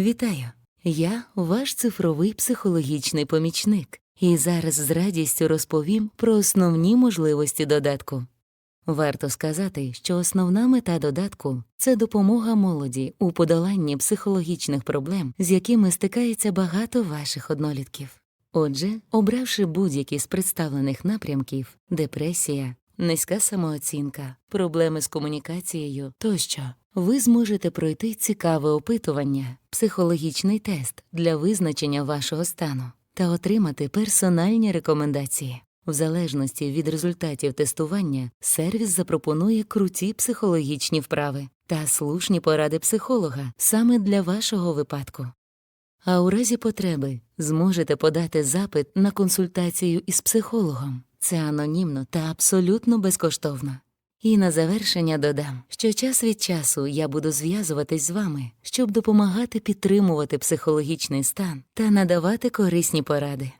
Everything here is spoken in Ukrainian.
Вітаю! Я ваш цифровий психологічний помічник, і зараз з радістю розповім про основні можливості додатку. Варто сказати, що основна мета додатку це допомога молоді у подоланні психологічних проблем, з якими стикається багато ваших однолітків. Отже, обравши будь-які з представлених напрямків депресія, низька самооцінка, проблеми з комунікацією тощо, ви зможете пройти цікаве опитування, психологічний тест для визначення вашого стану та отримати персональні рекомендації. В залежності від результатів тестування, сервіс запропонує круті психологічні вправи та слушні поради психолога саме для вашого випадку. А у разі потреби зможете подати запит на консультацію із психологом. Це анонімно та абсолютно безкоштовно. І на завершення додам, що час від часу я буду зв'язуватись з вами, щоб допомагати підтримувати психологічний стан та надавати корисні поради.